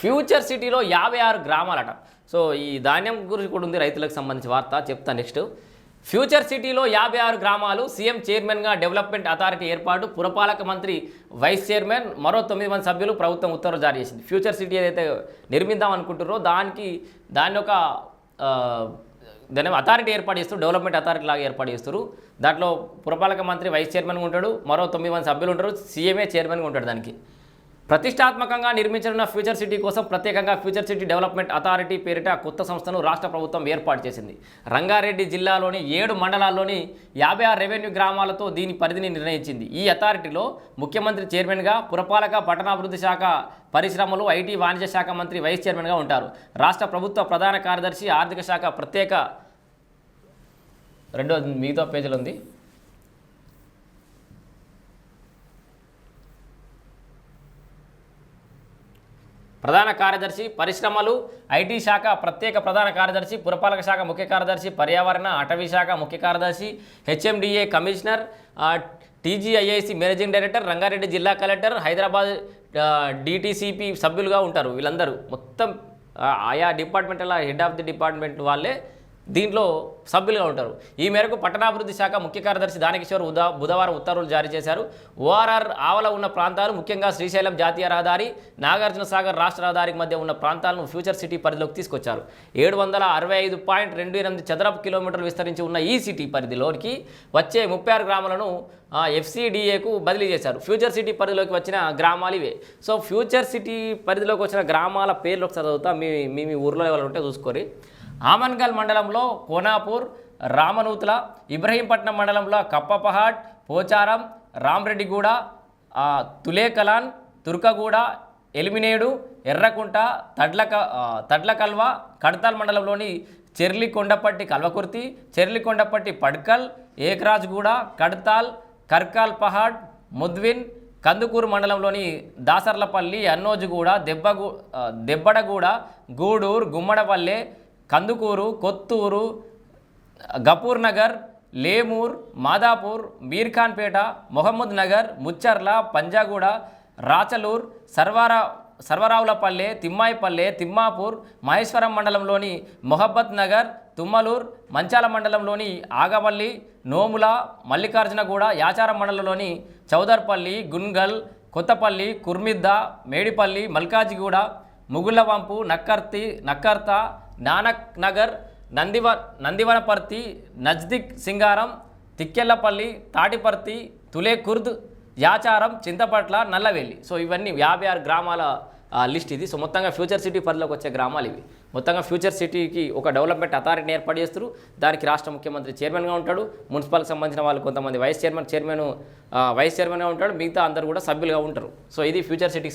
Future సిటీలో యాభై ఆరు గ్రామాలట. సో ఈ ధాన్యం గురించి కూడా ఉంది రైతులకు సంబంధించి వార్త. చెప్తా నెక్స్ట్. ఫ్యూచర్ సిటీలో యాభై ఆరు గ్రామాలు సీఎం చైర్మన్గా డెవలప్మెంట్ అథారిటీ ఏర్పాటు. పురపాలక మంత్రి వైస్ చైర్మన్ మరో తొమ్మిది మంది సభ్యులు ప్రభుత్వం ఉత్తర్వులు జారీ చేసింది. ఫ్యూచర్ సిటీ ఏదైతే నిర్మిద్దాం అనుకుంటారో దానికి దాన్ని ఒక దాని అథారిటీ ఏర్పాటు చేస్తారు డెవలప్మెంట్ అథారిటీ లాగా ఏర్పాటు చేస్తారు దాంట్లో పురపాలక మంత్రి వైస్ చైర్మన్గా ఉంటాడు. మరో తొమ్మిది మంది సభ్యులు ఉంటారు. సీఎంఏ చైర్మన్గా ఉంటాడు దానికి. ప్రతిష్టాత్మకంగా నిర్మించనున్న ఫ్యూచర్ సిటీ కోసం ప్రత్యేకంగా ఫ్యూచర్ సిటీ డెవలప్మెంట్ అథారిటీ పేరిట కొత్త సంస్థను రాష్ట్ర ప్రభుత్వం ఏర్పాటు చేసింది. రంగారెడ్డి జిల్లాలోని ఏడు మండలాల్లోని యాభై ఆరు రెవెన్యూ గ్రామాలతో దీని పరిధిని నిర్ణయించింది. ఈ అథారిటీలో ముఖ్యమంత్రి చైర్మన్గా పురపాలక పట్టణాభివృద్ధి శాఖ పరిశ్రమలు ఐటీ వాణిజ్య శాఖ మంత్రి వైస్ చైర్మన్గా ఉంటారు. రాష్ట్ర ప్రభుత్వ ప్రధాన కార్యదర్శి ఆర్థిక శాఖ ప్రత్యేక రెండో మిగతా పేజీలు ఉంది. ప్రధాన కార్యదర్శి పరిశ్రమలు ఐటీ శాఖ ప్రత్యేక ప్రధాన కార్యదర్శి పురపాలక శాఖ ముఖ్య కార్యదర్శి పర్యావరణ అటవీ శాఖ ముఖ్య కార్యదర్శి HMDA commissioner TGIIC managing director Rangareddy జిల్లా కలెక్టర్ హైదరాబాద్ డిటీసీపీ సభ్యులుగా ఉంటారు వీళ్ళందరూ. మొత్తం ఆయా డిపార్ట్మెంట్ల హెడ్ ఆఫ్ ది డిపార్ట్మెంట్ వాళ్ళే దీంట్లో సభ్యులుగా ఉంటారు. ఈ మేరకు పట్టణాభివృద్ధి శాఖ ముఖ్య కార్యదర్శి దానకిషోర్ ఉదా బుధవారం ఉత్తర్వులు జారీ చేశారు. ఓఆర్ఆర్ ఆవల ఉన్న ప్రాంతాలు ముఖ్యంగా శ్రీశైలం జాతీయ రహదారి నాగార్జున సాగర్ రాష్ట్ర రహదారికి మధ్య ఉన్న ప్రాంతాలను ఫ్యూచర్ సిటీ పరిధిలోకి తీసుకొచ్చారు. ఏడు వందల అరవై ఐదు పాయింట్ రెండు ఎనిమిది చదరపు కిలోమీటర్లు విస్తరించి ఉన్న ఈ సిటీ పరిధిలోకి వచ్చే ముప్పై ఆరు గ్రామాలను ఎఫ్సిడిఏకు బదిలీ చేశారు. ఫ్యూచర్ సిటీ పరిధిలోకి వచ్చిన గ్రామాలు ఇవే. సో ఫ్యూచర్ సిటీ పరిధిలోకి వచ్చిన గ్రామాల పేర్లు ఒకసారి చదువుతా. మీ మీ ఊర్లో ఎవరు ఉంటే చూసుకోరి. ఆమన్గల్ మండలంలో కోనాపూర్ రామనూతుల ఇబ్రహీంపట్నం మండలంలో కప్పపహాడ్ పోచారం రామ్రెడ్డిగూడ తులేకలాన్ తుర్కగూడ ఎలిమినేడు ఎర్రకుంట తడ్లక తడ్లకల్వ కడతాల్ మండలంలోని చెర్లి కొండపట్టి కల్వకుర్తి చెర్లి కొండపట్టి పడ్కల్ ఏకరాజ్గూడ కడతాల్ కర్కాల్ పహాడ్ ముద్విన్ కందుకూరు మండలంలోని దాసర్లపల్లి అన్నోజుగూడ దెబ్బగూ దెబ్బడగూడ గూడూరు గుమ్మడపల్లె కందుకూరు కొత్తూరు గపూర్ నగర్ లేమూర్ మాదాపూర్ మీర్ఖాన్పేట మొహమ్మద్ నగర్ ముచ్చర్ల పంజాగూడ రాచలూర్ సర్వారా సర్వరావులపల్లె తిమ్మాయిపల్లె తిమ్మాపూర్ మహేశ్వరం మండలంలోని మొహబ్బత్ నగర్ తుమ్మలూర్ మంచాల మండలంలోని ఆగవల్లి నోముల మల్లికార్జునగూడ యాచారం మండలంలోని చౌదర్పల్లి గున్గల్ కొత్తపల్లి కుర్మిద్ద మేడిపల్లి మల్కాజిగూడ ముగుళ్ళవంపు నక్కర్తి నక్కర్త నానక్ నగర్ నందివ నందివనపర్తి నజ్దిక్ సింగారం తిక్కెళ్ళపల్లి తాటిపర్తి తులేకుర్ద్ యాచారం చింతపట్ల నల్లవెల్లి. సో ఇవన్నీ యాభై ఆరు గ్రామాల లిస్ట్ ఇది. సో మొత్తంగా ఫ్యూచర్ సిటీ పరిధిలోకి వచ్చే గ్రామాలు ఇవి. మొత్తంగా ఫ్యూచర్ సిటీకి ఒక డెవలప్మెంట్ అథారిటీని ఏర్పాటు చేస్తారు దానికి రాష్ట్ర ముఖ్యమంత్రి చైర్మన్గా ఉంటాడు. మున్సిపాల్కి సంబంధించిన వాళ్ళు కొంతమంది వైస్ చైర్మన్ చైర్మన్ వైస్ చైర్మన్గా ఉంటాడు. మిగతా అందరు కూడా సభ్యులుగా ఉంటారు. సో ఇది ఫ్యూచర్ సిటీకి